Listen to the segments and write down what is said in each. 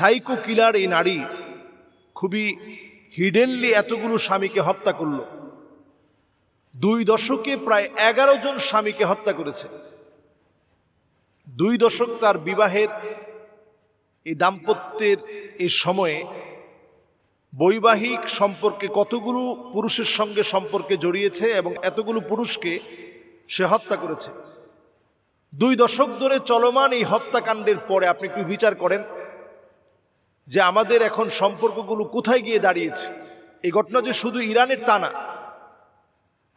Psycho কিলার এই নারী খুবই হিডেনলি এতগুলো স্বামীকে হত্যা করল। দুই দশকে প্রায় এগারো জন স্বামীকে হত্যা করেছে। দুই দশক তার বিবাহের এই দাম্পত্যের এই সময়ে বৈবাহিক সম্পর্কে কতগুলো পুরুষের সঙ্গে সম্পর্কে জড়িয়েছে এবং এতগুলো পুরুষকে সে হত্যা করেছে। দুই দশক ধরে চলমান এই হত্যাকাণ্ডের পরে আপনি একটু বিচার করেন। যে আমাদের এখন সম্পর্কগুলো কোথায় গিয়ে দাঁড়িয়েছে? এই ঘটনা যে শুধু ইরানের তা না,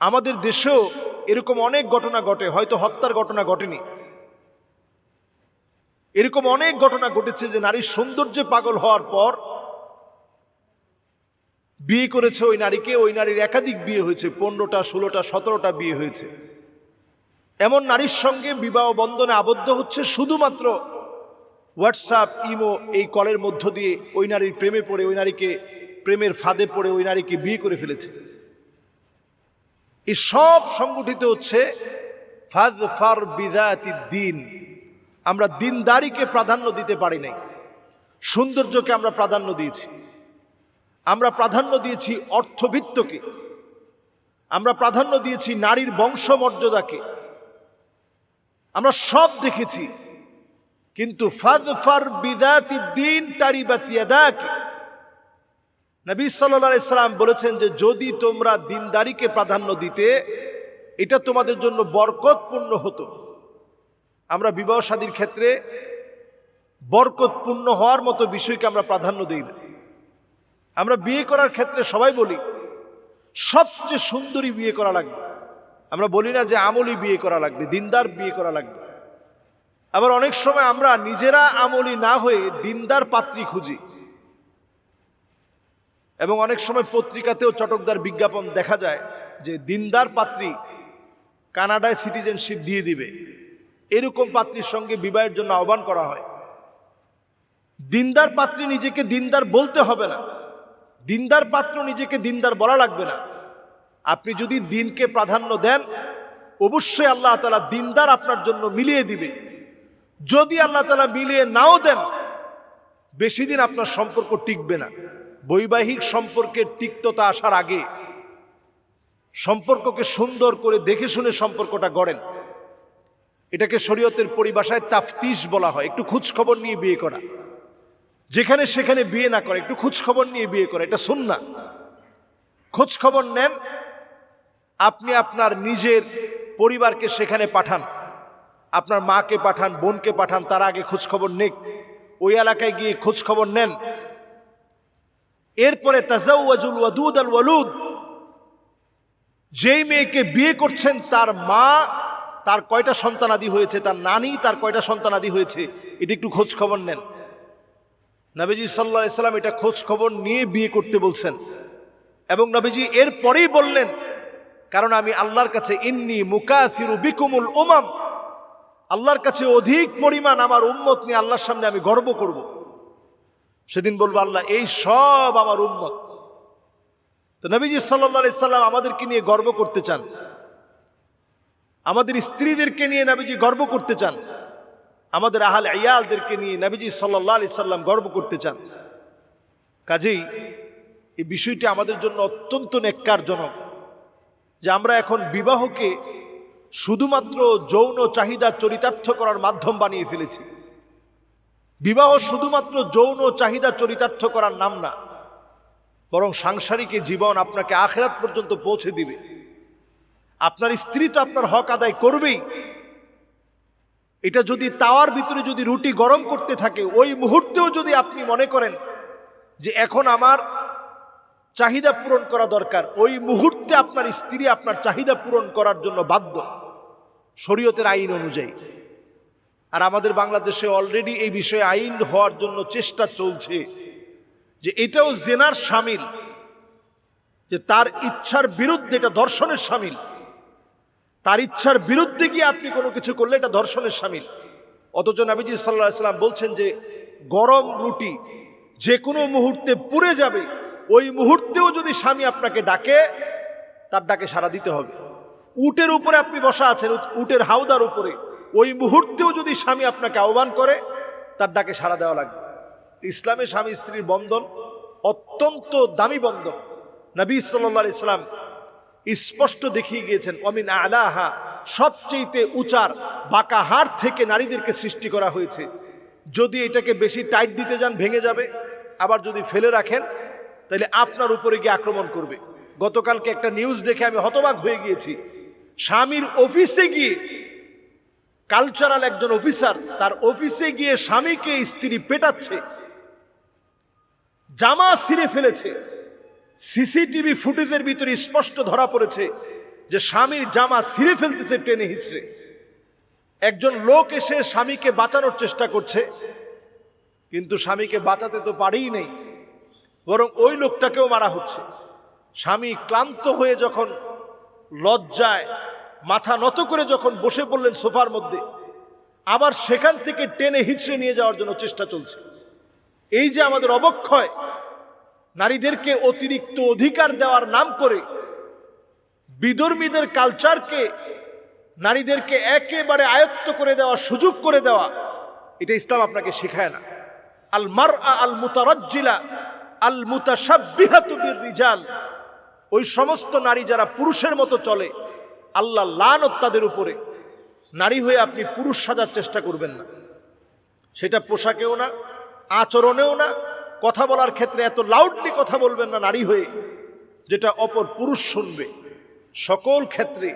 আমাদের দেশেও এরকম অনেক ঘটনা ঘটে, হয়তো হত্যার ঘটনা ঘটেনি। এরকম অনেক ঘটনা ঘটেছে যে নারীর সৌন্দর্যে পাগল হওয়ার পর বিয়ে করেছে ওই নারীকে, ওই নারীর একাধিক বিয়ে হয়েছে, পনেরোটা, ষোলোটা, সতেরোটা বিয়ে হয়েছে। এমন নারীর সঙ্গে বিবাহ বন্ধনে আবদ্ধ হচ্ছে শুধুমাত্র হোয়াটসঅ্যাপ, ইমো এই কলের মধ্য দিয়ে ওই নারীর প্রেমে পড়ে, ওই নারীকে প্রেমের ফাঁদে পড়ে, ওই নারীকে বিয়ে করে ফেলেছে। এই সব সংগঠিত হচ্ছে ফাদ ফার বিদাতি দিন। আমরা দিনদারিকে প্রাধান্য দিতে পারি নাই। সৌন্দর্যকে আমরা প্রাধান্য দিয়েছি। আমরা প্রাধান্য দিয়েছি অর্থবিত্তকে। আমরা প্রাধান্য দিয়েছি নারীর বংশমর্যাদাকে। আমরা সব দেখেছি। কিন্তু ফাদ ফার বিদাতি দিন নবী সাল্লাহ ইসলাম বলেছেন যে, যদি তোমরা দিনদারিকে প্রাধান্য দিতে, এটা তোমাদের জন্য বরকতপূর্ণ হতো। আমরা বিবাহ শাদীর ক্ষেত্রে বরকতপূর্ণ হওয়ার মতো বিষয়কে আমরা প্রাধান্য দিই না। আমরা বিয়ে করার ক্ষেত্রে সবাই বলি, সবচেয়ে সুন্দরী বিয়ে করা লাগবে। আমরা বলি না যে আমলি বিয়ে করা লাগবে, দিনদার বিয়ে করা লাগবে। আবার অনেক সময় আমরা নিজেরা আমলি না হয়ে দিনদার পাত্রী খুঁজি। এবং অনেক সময় পত্রিকাতেও চটকদার বিজ্ঞাপন দেখা যায় যে দিনদার পাত্রী কানাডায় সিটিজেনশিপ দিয়ে দিবে। এরকম পাত্রীর সঙ্গে বিবাহের জন্য আহ্বান করা হয়। দিনদার পাত্রী নিজেকে দিনদার বলতে হবে না। দিনদার পাত্র নিজেকে দিনদার বলা লাগবে না। আপনি যদি দিনকে প্রাধান্য দেন, অবশ্যই আল্লাহ তালা দিনদার আপনার জন্য মিলিয়ে দিবে। যদি আল্লাহ তালা মিলিয়ে নাও দেন, বেশি দিন আপনার সম্পর্ক টিকবে না। বৈবাহিক সম্পর্কের তিক্ততা আসার আগে সম্পর্ককে সুন্দর করে দেখে শুনে সম্পর্কটা গড়েন। এটাকে শরীয়তের পরিভাষায় তাফতিশ বলা হয়। একটু খোঁজ খবর নিয়ে বিয়ে করা। যেখানে সেখানে বিয়ে না করে, একটু খোঁজ খবর নিয়ে বিয়ে করা, এটা শুন না খোঁজ খবর নেন, আপনি আপনার নিজের পরিবারকে সেখানে পাঠান। আপনার মাকে পাঠান, বোনকে পাঠান, তার আগে খোঁজখবর নিক। ওই এলাকায় গিয়ে খোঁজখবর নেন। এরপরে তাজাউজুল ওয়াদুদ আল ওয়ালুদ, যেই মেয়েকে বিয়ে করছেন, তার মা, তার কয়টা সন্তানাদি হয়েছে, তার নানি, তার কয়টা সন্তানাদি হয়েছে, এটা একটু খোঁজ খবর নেন। নবীজি সাল্লাহ ইসলাম এটা খোঁজ খবর নিয়ে বিয়ে করতে বলছেন। এবং নবীজি এর পরেই বললেন, কারণ আমি আল্লাহর কাছে, ইন্নি মুকাফিরু বিকুমুল ওমাম আল্লাহর কাছে অধিক পরিমাণ আমার উম্মত নিয়ে আল্লাহর সামনে আমি গর্ব করব। সেদিন বলব, আল্লাহ, এই সব আমার উম্মত। তো নবীজি সাল্লাহ সাল্লাম আমাদেরকে নিয়ে গর্ব করতে চান। আমাদের স্ত্রীদেরকে নিয়ে নবীজি গর্ব করতে চান। আমাদের আহাল আয়ালদেরকে নিয়ে নবীজি সাল্লাহ আলি সাল্লাম গর্ব করতে চান। কাজেই এই বিষয়টি আমাদের জন্য অত্যন্ত নেককারজনক যে আমরা এখন বিবাহকে শুধুমাত্র যৌন চাহিদা চরিতার্থ করার মাধ্যম বানিয়ে ফেলেছি। বিবাহ শুধুমাত্র যৌন চাহিদা চরিতার্থ করার নাম না, বরং সাংসারিক জীবন আপনাকে আখেরাত পর্যন্ত পৌঁছে দিবে। আপনার স্ত্রী তো আপনার হক আদায় করবেই। এটা যদি তাওয়ার ভিতরে যদি রুটি গরম করতে থাকে, ওই মুহূর্তেও যদি আপনি মনে করেন যে এখন আমার চাহিদা পূরণ করা দরকার, ওই মুহূর্তে আপনার স্ত্রী আপনার চাহিদা পূরণ করার জন্য বাধ্য। শরীয়তের আইন অনুযায়ী। আর আমাদের বাংলাদেশে অলরেডি এই বিষয়ে আইন হওয়ার জন্য চেষ্টা চলছে যে এটাও জেনার সামিল, যে তার ইচ্ছার বিরুদ্ধে এটা দর্শনের সামিল। তার ইচ্ছার বিরুদ্ধে গিয়ে আপনি কোনো কিছু করলে এটা ধর্ষণের সামিল। অথচ নাবিজি সাল্লাহ সাল্লাম বলছেন যে, গরম রুটি যে কোনো মুহূর্তে পুড়ে যাবে, ওই মুহূর্তেও যদি স্বামী আপনাকে ডাকে, তার ডাকে সাড়া দিতে হবে। উটের উপরে আপনি বসা আছেন, উটের হাওদার উপরে। ওই মুহূর্তেও যদি স্বামী আপনাকে আহ্বান করে, তার ডাকে সাড়া দেওয়া লাগবে। ইসলামে স্বামী স্ত্রীর বন্ধন অত্যন্ত দামি বন্ধন। নবী সাল্লাহ ইসলাম স্পষ্ট দেখিয়ে গিয়েছেন অমিন আলাহা সবচেয়েতে উচার, বাঁকা হাড় থেকে নারীদেরকে সৃষ্টি করা হয়েছে। যদি এটাকে বেশি টাইট দিতে যান, ভেঙে যাবে। আবার যদি ফেলে রাখেন তাহলে আপনার উপরে গিয়ে আক্রমণ করবে। গতকালকে একটা নিউজ দেখে আমি হতবাক হয়ে গিয়েছি। স্বামীর অফিসে গিয়ে কালচারাল একজন অফিসার তার অফিসে গিয়ে স্বামীকে স্ত্রী পেটাচ্ছে, জামা ছিঁড়ে ফেলেছে, সিসিটিভি ফুটেজের ভিতরে স্পষ্ট ধরা পড়েছে যে স্বামীর জামা ছিঁড়ে ফেলতেছে টেনে হিচড়ে। একজন লোক এসে স্বামীকে বাঁচানোর চেষ্টা করছে, কিন্তু স্বামীকে বাঁচাতে তো পারেই নেই, বরং ওই লোকটাকেও মারা হচ্ছে। স্বামী ক্লান্ত হয়ে যখন লজ্জায় মাথা নত করে যখন বসে পড়লেন সোফার মধ্যে, আবার সেখান থেকে টেনে হিচড়ে নিয়ে যাওয়ার জন্য চেষ্টা চলছে। এই যে আমাদের অবক্ষয়, নারীদেরকে অতিরিক্ত অধিকার দেওয়ার নাম করে বিধর্মীদের কালচারকে নারীদেরকে একেবারে আয়ত্ত করে দেওয়া, সুযোগ করে দেওয়া, এটা ইসলাম আপনাকে শেখায় না। আল মার আল মুতারজ্জিলা, আল মুতাসাব্বিহাতু বির রিজাল ওই সমস্ত নারী যারা পুরুষের মতো চলে, আল্লাহ লানত তাদের উপরে। নারী হয়ে আপনি পুরুষ সাজার চেষ্টা করবেন না। সেটা পোশাকেও না, আচরণেও না, কথা বলার ক্ষেত্রে এত লাউডলি কথা বলবেন না নারী হয়ে, যেটা অপর পুরুষ শুনবে। সকল ক্ষেত্রে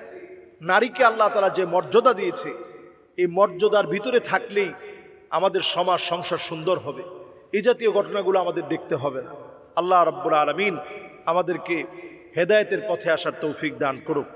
নারীকে আল্লাহ তারা যে মর্যাদা দিয়েছে, এই মর্যাদার ভিতরে থাকলেই আমাদের সমাজ, সংসার সুন্দর হবে। এই জাতীয় ঘটনাগুলো আমাদের দেখতে হবে না। আল্লাহ রব্বুল আলমিন আমাদেরকে হেদায়েতের পথে আসার তৌফিক দান করুক।